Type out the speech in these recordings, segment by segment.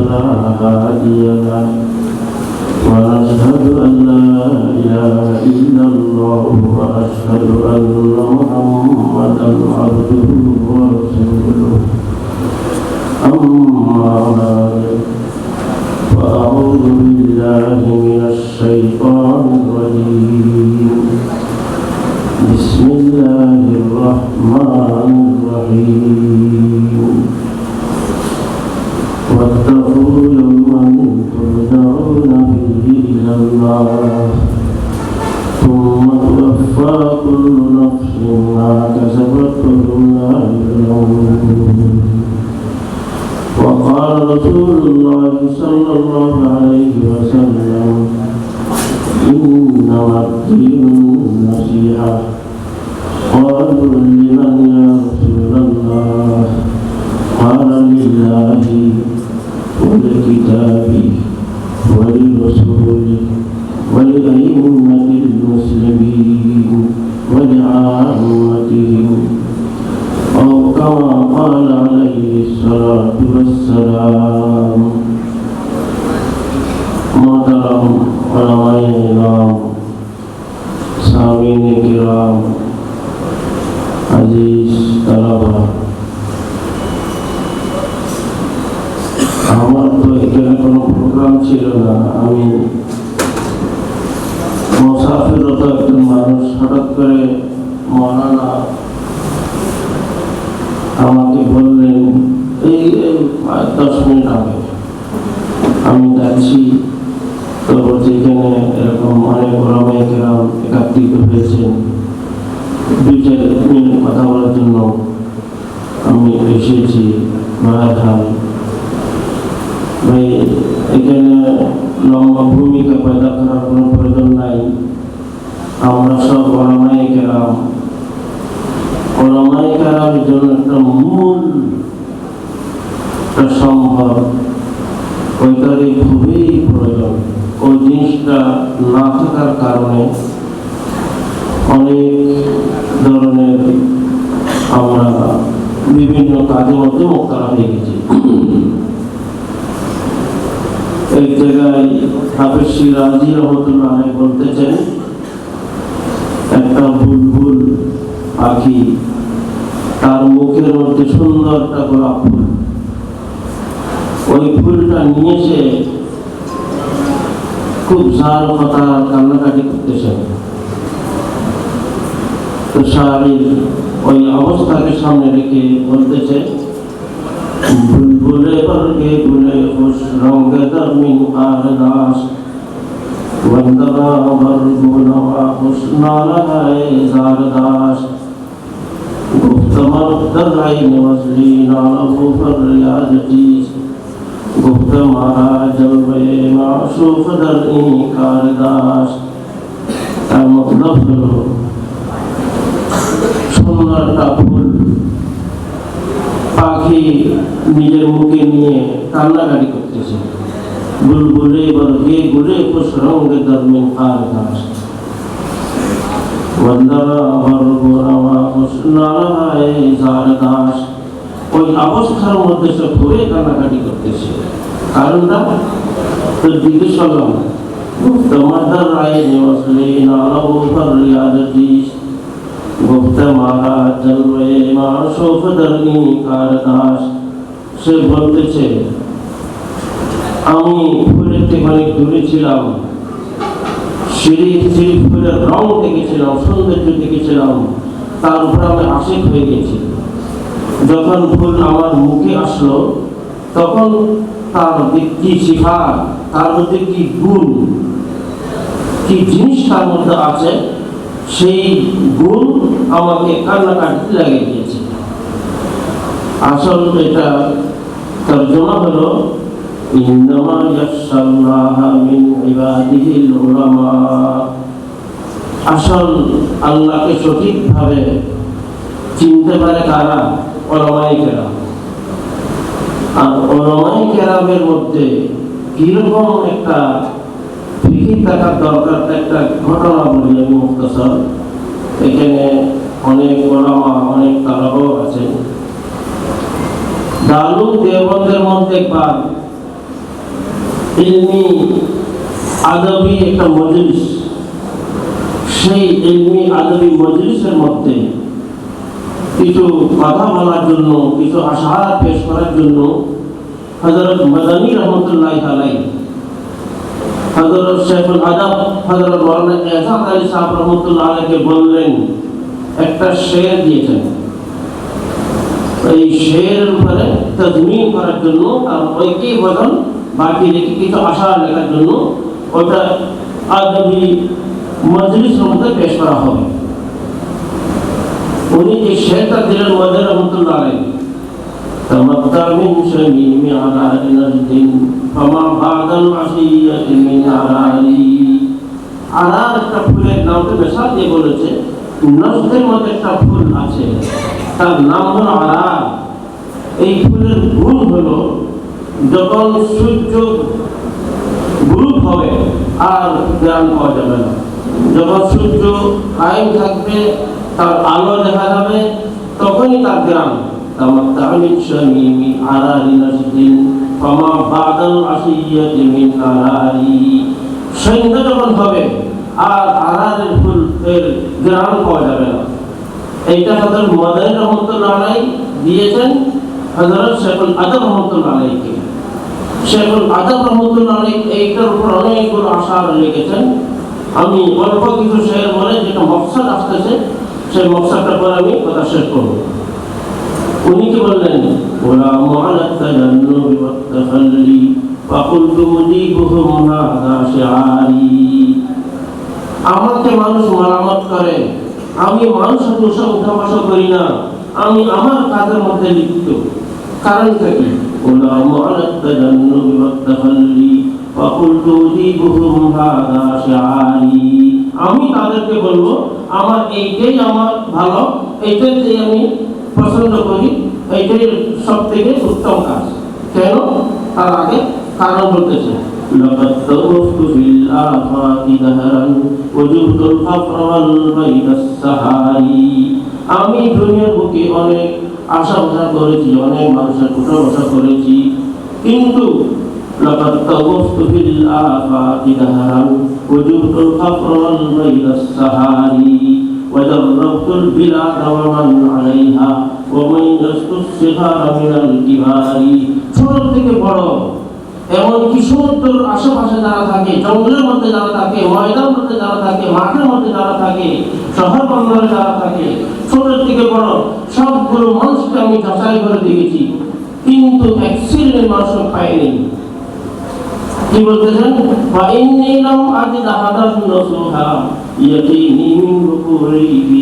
فلا ونشهد أن لا إله إلا الله وأشهد أن محمدا عبده ورسوله. أما بعد فأعوذ بالله من الشيطان الرجيم. بسم الله الرحمن الرحيم. واتقوا হঠাৎ করে মহানা আমাকে বললেন, এই দশ মিনিট আগে আমি যাচ্ছি। তো বলছি এরকম অনেক ওলামাই কেরাম একাত্রিত হয়েছেন। দুই চার মিনিট কথা বলার জন্য আমি এসেছি হাল ভাই, এখানে লম্বা ভূমিকা পয়দা করার কোনো প্রয়োজন নাই। আমরা সব ওলামাই কেরাম। ওলামাই কেরামের জন্য একটা মূল সম্ভব। ওইটারই খুবই প্রয়োজন। ওই জিনিসটা না থাকার কারণে অনেক ধরনের আমরা বিভিন্ন কাজের মধ্যে মোকারা হয়ে এক জায়গায় হাফেজ সিরাজি রহমতুল্লাহ বলতেছেন একটা বুলবুল পাখি তার মুখের মধ্যে সুন্দর একটা গোলাপ ফুল। ওই ফুলটা নিয়ে সে খুব সার কথা কান্নাকাটি করতেছে। তো শাড়ির ওই অবস্থাকে সামনে রেখে বলতেছে বুলবুলে বর্গে গুলে খুশ রঙ্গে দরমিন আর দাস বন্দরা বর্গু নওয়া হুসনা লাগায় জার দাস গুপ্ত মর্দর আইন মজলি নালহু ফরিয়াদ টিস গুপ্ত মারা জলবে মাসুফ দর ইনকার দাস তার মতলব হলো সুন্দরটা ফুল পাখি নিজের মুখে নিয়ে কান্নাকাটি করতেছে বুলবুলে বর্গে গুলে কুশ রঙ্গে দরমিন আর দাস বন্দরা বর্গরামা হুসনারায় জার দাস ওই অবস্থার মধ্যে সে ঘুরে কান্নাকাটি করতেছে কারণটা তো জিজ্ঞেস করলাম তোমার রায় নিবাসলে নালাবু ফরিয়াদ দিস গুপ্ত মহারাজ জন্মে মা শোভদর্ণী কার দাস সে বলতেছে আমি ফুলের থেকে অনেক দূরে ছিলাম তার আমি হয়ে যখন ফুল আমার মুখে আসলো, তখন তার কি তার মধ্যে কি গুণ, কি জিনিস তার মধ্যে আছে, সেই গুণ আমাকে কান্নাকাটি লাগিয়ে দিয়েছে। আসল এটা তর্জমা হলো إنما يخشى الله من عباده العلماء আসল আল্লাহকে সঠিকভাবে চিনতে পারে কারা ওলামাই কেরাম আর ওলামাই কেরামের মধ্যে কিরকম একটা ফিকির থাকার দরকার একটা ঘটনা বলি আমি মুক্তসর এখানে অনেক ওলামা অনেক তারাও আছেন দারু দেবন্দের মধ্যে একবার ইলমি আদবি একটা মজলিস। মধ্যে কিছু কথা বলার কিছু আশার পেশ করার জন্য হজরত মদানী রহমতুল্লাহ আলাই আদব হজরত মৌলানা এহসান আলী বললেন, একটা শের দিয়েছেন। এই শের উপরে তজমিন করার জন্য আর ওইকেই বদল বাকি রেখে কিছু আশা লেখার জন্য ওটা আদবি মজলিসের মধ্যে পেশ করা হবে উনি যে শেরটা দিলেন মজার রহমতুল্লাহ আলাই تمتع من شميم على نجد فما بعد العشية من عراري আরার একটা ফুলের নামটা বেশা দিয়ে বলেছে নজদের মধ্যে একটা ফুল আছে তার নাম হলো আরার এই ফুলের গুণ হলো যখন সূর্য গ্রুপ হবে, আর জ্ঞান পাওয়া যাবে না। যখন সূর্য কায়েম থাকবে, তার আলো দেখা যাবে, তখনই তার গ্রাম শামিমি আরারি মিন আরারি। যখন হবে, আর আরারের ফুল, এর পাওয়া যাবে না। এইটা হজরত মদানী রহমতুল্লাহ আলাই দিয়েছেন, হজরত শেখুল আদব রহমতুল্লাহ শেখুল আদব রহমতুল্লাহ আলাই এইটার উপর অনেকগুলো আশা লিখেছেন আমি অল্প কিছু শের বলে যেটা মকসাদ আসতেছে সেই মকসাদটা পরে আমি কথা শেষ করবো উনি কি বললেন غلام على التجنب والتخلي فقلت مجيبهم هذا شعاري আমাকে মানুষ মারামত করে আমি মানুষের দোষে উঠা বসা করি না আমি আমার কাজের মধ্যে লিপ্ত কারণটা কি غلام على التجنب والتخلي فقلت أجيبهم هذا شعاري আমি তাদেরকে বলবো আমার এইটাই আমার ভালো এইটাই আমি পছন্দ করি এইটাই সব থেকে উত্তম কাজ কেন তার আগে কারণ বলতেছে لقد طوفت في الآفاق دهرا وجبت الفقر والبيت السحاري আমি দুনিয়ার বুকে অনেক আশা ভরসা করেছি অনেক মানুষের উঠা বসা করেছি কিন্তু لقد طوفت في الآفاق دهرا وجبت الفقر والبيت السحاري وجربت البلاد ومن عليها وميزت الصغار من الكبار ছোট থেকে বড় এমনকি সমুদ্রের আশেপাশে যারা থাকে, জঙ্গলের মধ্যে যারা থাকে, ময়দানের মধ্যে যারা থাকে, মাঠের মধ্যে যারা থাকে, শহর বন্দরে যারা থাকে ছোট থেকে বড়, সবগুলো মানুষকে আমি যাচাই করে দেখেছি। কিন্তু এক শ্রেণির মানুষ পাইনি কি বলতেছেন? বা ইন্নী লাম আজিদ হাদান নসুহা ইয়াকিনি মিন বুকুরি ফি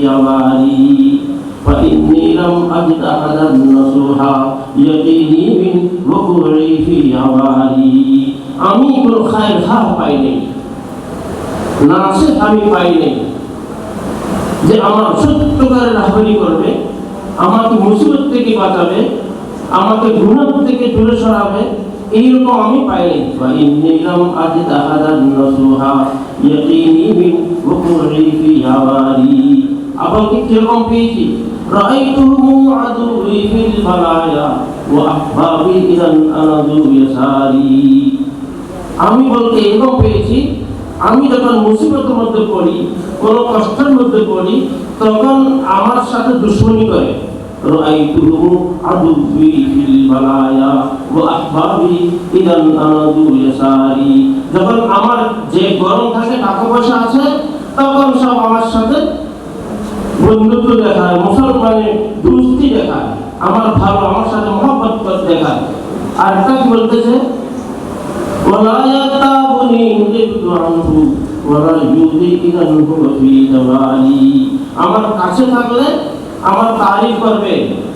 আমারি fa inni lam ajid hadan nasuha ইয়াকিনি মিন বুকুরি ফি আমারি আমি কোনো খায়ের খা পাইনি নাসিহ আমি পাইনি যে আমার সত্যকারের রাহবরি করবে আমাকে মুসিবত থেকে বাঁচাবে আমাকে গুণাহ থেকে দূরে সরাবে এইরকম আমি পাইনি فإني لم أجد أحدا نصوحا يقيني من وقوعي في هواري আবার কি কিরকম পেয়েছি رأيتهم عدوي في البلايا وأحبابي إذا أنذوا يساري আমি বলতে এরকম পেয়েছি আমি যখন মুসিবতের মধ্যে পড়ি কোনো কষ্টের মধ্যে পড়ি তখন আমার সাথে দুশ্মনী করে رأيته عدوي في البلايا وأحبابي إذا أنادوا يساري যখন আমার যে গরম থাকে টাকা পয়সা আছে তখন সব আমার সাথে বন্ধুত্ব দেখায় মুসলমানের দুস্তি দেখায় আমার ভালো আমার সাথে মহব্বত দেখায় আর একটা কি বলতেছে ولا يتابني غبت عنه ولا يؤذي إذا هو في جمالي আমার কাছে থাকলে আমার তারিফ করবে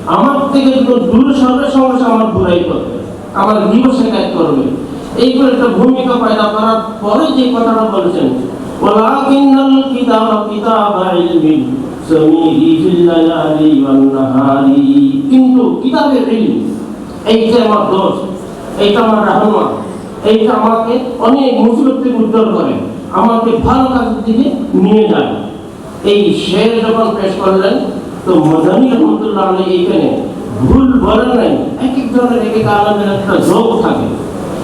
আমার থেকে একটু দূরে সরবে সমস্যা আমার দূরাই করবে আমার গৃহ শেখায় করবে এইগুলো একটা ভূমিকা পয়দা করার পরে যে কথাটা বলেছেন ওয়ালাকিন্নাল কিতাবা কিতাবা ইলমিন কিন্তু কিতাবের এইটা আমার দোষ, এইটা আমার রাহমা এইটা আমাকে অনেক মুসিবত থেকে উদ্ধার করে, আমাকে ভালো কাজের দিকে নিয়ে যায়। এই শের যখন পেশ করলেন তো মদানী রহমতুল্লাহ এইখানে ভুল বলেন নাই এক জনের এক এক আলাদের একটা যোগ থাকে।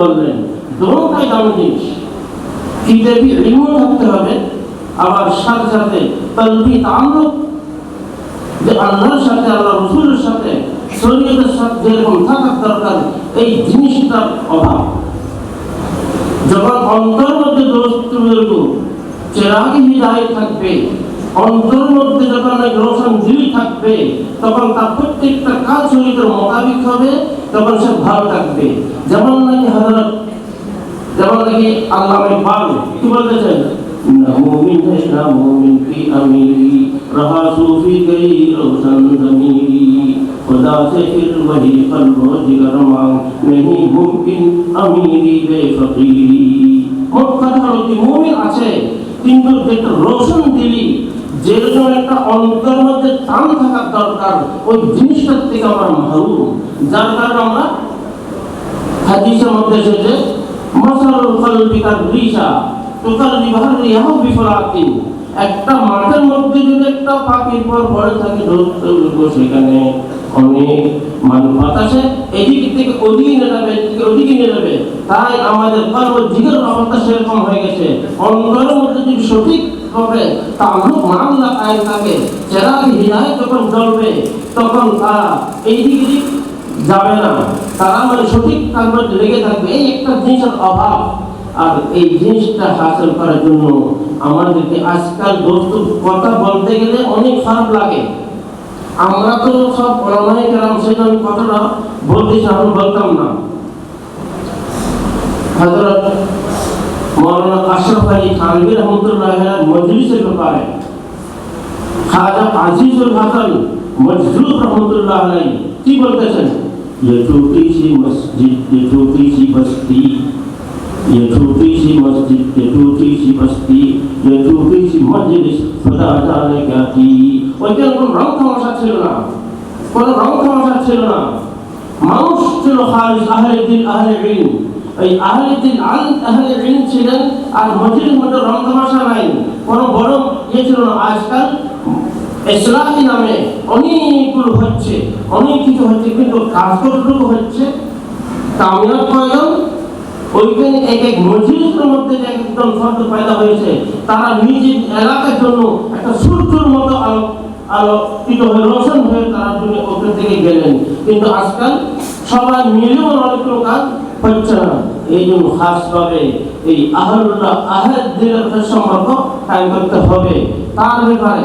বললেন দামি জিনিস। থাকতে হবে, আবার সাথে সাথে তলবি যে আল্লাহর সাথে আল্লাহ রসুলের সাথে সাথে যেরকম থাকার দরকার, এই জিনিসটার অভাব। যখন অন্তর মধ্যে চেরাগি হৃদয় থাকবে। অন্তর মধ্যে যখন রোশন থাকবে, তখন তার প্রত্যেকটা কাজ শরীরের মোতাবিক হবে, তখন সে ভালো থাকবে। যেমন নাকি হযরত, যেমন নাকি আল্লাহ ইকবাল কি বলতে চান? মুমিন রোশন আছে, কিন্তু যেটা রোশন দিলি যেরকম একটা অন্তর মধ্যে টান থাকার দরকার, ওই জিনিসটার থেকে আমরা মাহরুম যার কারণে আমরা হাদিসের মধ্যে এসেছে মশালুল কলবিকার রিসা তোকার বিভাগ রিয়াহ বিফলাতিন একটা মাঠের মধ্যে যদি একটা পাখির পর পড়ে থাকে সেখানে অনেক মানুষ বাতাসে, এদিক থেকে ওদিকে নিয়ে যাবে, এদিক ওদিকে নিয়ে যাবে। তাই আমাদের কর্ম জিগের অবস্থা সেরকম হয়ে গেছে। অন্তরের মধ্যে যদি সঠিক হবে তাহলে মামলা কায়েম থাকে চেরাগ হৃদয় যখন জ্বলবে, তখন তারা এইদিক যাবে না। তারা মানে সঠিক কাগজ লেগে থাকবে, এই একটা জিনিসের অভাব। আর এই জিনিসটা হাসিল করার জন্য আমাদেরকে আজকাল দোস্ত কথা বলতে গেলে অনেক খারাপ লাগে। আমরা তো সব ওলামায়ে কেরাম সেটা কথাটা বলতেছি আমি বলতাম না। হযরত মৌলানা আশরাফ আলী থানভী রহমতুল্লাহ মজলিসের ব্যাপারে খাজা আজিজুল হাসান মজলুব রহমতুল্লাহ আলাই কি বলতেছেন? ये छोटी सी मस्जिद ये छोटी सी बस्ती ये छोटी सी मस्जिद ये छोटी सी बस्ती ये छोटी सी मजलिस खुदा जाने क्या थी ওইখানে কোনো রং তামাশা ছিল না কোনো রং তামাশা ছিল না মানুষ ছিল খালিস আহলে দিন আহলে ইলম এই আহলে দিন আল আহলে ইলম ছিলেন আর মসজিদের মধ্যে রং তামাশা নাই কোনো বড় ইয়ে ছিল না আজকাল ইসলামী নামে অনেকগুলো হচ্ছে অনেক কিছু হচ্ছে, কিন্তু কাজ কতটুকু হচ্ছে কামিয়াব প্রয়োজন এক একদম তারা নিজের এলাকার জন্য মতো আলো আলোকিত হয়ে হয়ে তারা তুমি ওখান থেকে গেলেন। কিন্তু আজকাল সবাই মিলেও অনেকগুলো কাজ হচ্ছে না। এই জন্য খাসভাবে এই আহলুল্লাহ আহলদের সম্পর্ক কায়েম করতে হবে। তার ব্যাপারে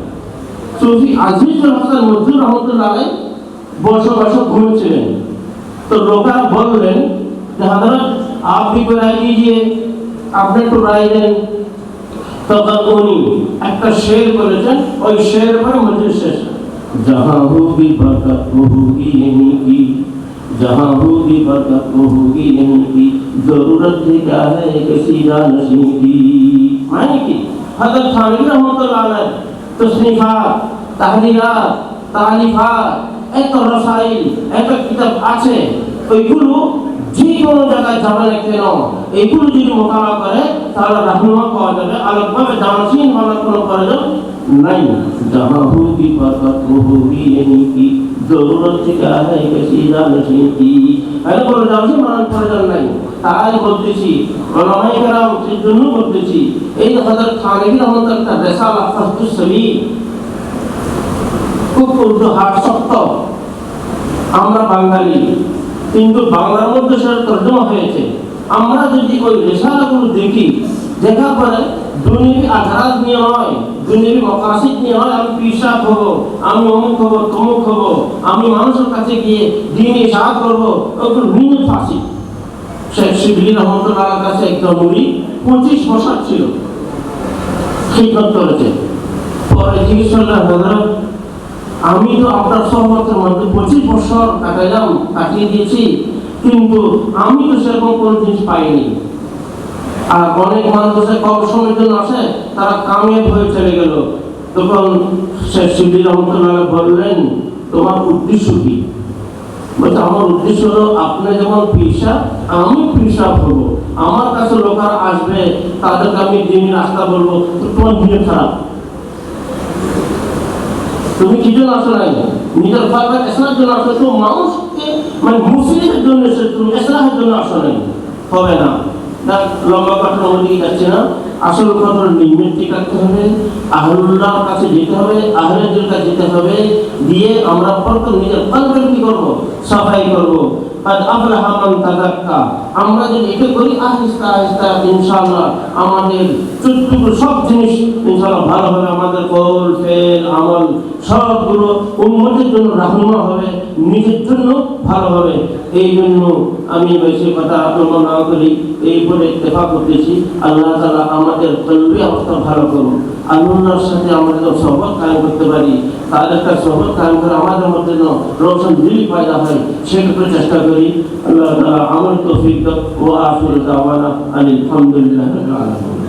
সুফি আজিজুল হাসান মজুর রহমতুল্লাহ আলাই বসে বসে ঘুমছিলেন তো লোকা বললেন যে হজরত आप भी कोई राय दीजिए আপনি একটু রায় দেন তখন উনি একটা শের করেছেন ওই শের পরে মজুর শেষ जहाँ होगी बरकत वो होगी नहीं की जहाँ होगी बरकत वो होगी नहीं की जरूरत ही क्या है किसी जानशी की माने की हजरत थानवी रहमतुल्लाह अलैह তসনিফাত তাহলিলাত তাহলিফাত এত রসাইল এত কিতাব আছে। ওইগুলো যে কোনো জায়গায় যাবে না কেন? এইগুলো যদি মোকাবেলা করে, তাহলে রাহুল পাওয়া যাবে। আলোকভাবে জানাসীন মানার কোনো প্রয়োজন নাই जहाँ होगी बरकत वो होगी यहीं की जरूरत क्या है किसी जानशीन की আরে বলে যাচ্ছি মানার প্রয়োজন নাই তাই বলতেছি ওলামাই কেরাম সেই জন্য বলতেছি এই যে হযরত থানভী রহমতুল্লাহ একটা রেসালা ফাস্তুস সবি খুব উর্দু হাট শক্ত আমরা বাঙালি কিন্তু বাংলার মধ্যে সেটা তর্জমা হয়েছে আমরা যদি ওই রেশালাগুলো দেখি দেখার পরে দুনিয়াবি আধারাত নিয়ে দুনিয়াবি মকাসিদ নিয়ে নয় আমি আমি অমুক তমুক আমি মানুষের কাছে গিয়ে দিনে সাহায্য করব ওগুলো ভিন্ন ফাঁসি শেখ শিবলি রহমতুল্লাহ কাছে একটা পঁচিশ বছর ছিল। খিদমত করেছে। পরে জিজ্ঞেস হজরত আমি তো আপনার সহমতের মধ্যে পঁচিশ বছর কাটাইলাম, কাটিয়ে দিয়েছি, কিন্তু আমি তো সেরকম কোনো জিনিস পাইনি। আর অনেক মানুষ আছে কম সময়ের জন্য আসে, তারা কামিয়াব হয়ে চলে গেল। তখন শেখ শিবলি রহমতুল্লাহ বললেন, তোমার উদ্দেশ্য কি? বলছে, আমার উদ্দেশ্য হলো আপনি যেমন পিসা আমি পিসা হব আমার কাছে লোকার আসবে, তাদেরকে আমি দিন রাস্তা বলব। তোমার দিনে খারাপ। তুমি কি জন্য আসো নাই? নিজের ফাঁকা এসলার জন্য আসো তো মানুষকে মানে মুসলিমের জন্য এসে তুমি এসলাহের জন্য আসো নাই। হবে না। লম্বা যাচ্ছে না। হবে কাছে যেতে হবে যেতে হবে। দিয়ে আমরা করব করব। আর তাযাক্কা। আমরা যদি এটা করি আহিস্তা আহিস্তা আমাদের চুটটুকু সব জিনিস ভালো হবে, আমাদের কল সবগুলো উন্নতির জন্য রাহনুমা হবে। নিজের জন্য ভালো হবে। এই জন্য আমি বেশি কথা আপনার না করি, এই বলে ইত্তেফা করতেছি। আল্লাহ তাআলা আমাদের কলবি অবস্থা ভালো করুন আল্লাহর সাথে আমাদের সহবত কায়েম করতে পারি। তার একটা সহবত কায়েম করে আমাদের মধ্যে যেন রোশন দিল পয়দা হয়, সেক্ষেত্রে চেষ্টা করি। আল্লাহ আমল তৌফিক দাও। ও আখির দাওয়ানা আলহামদুলিল্লাহ আলামিন।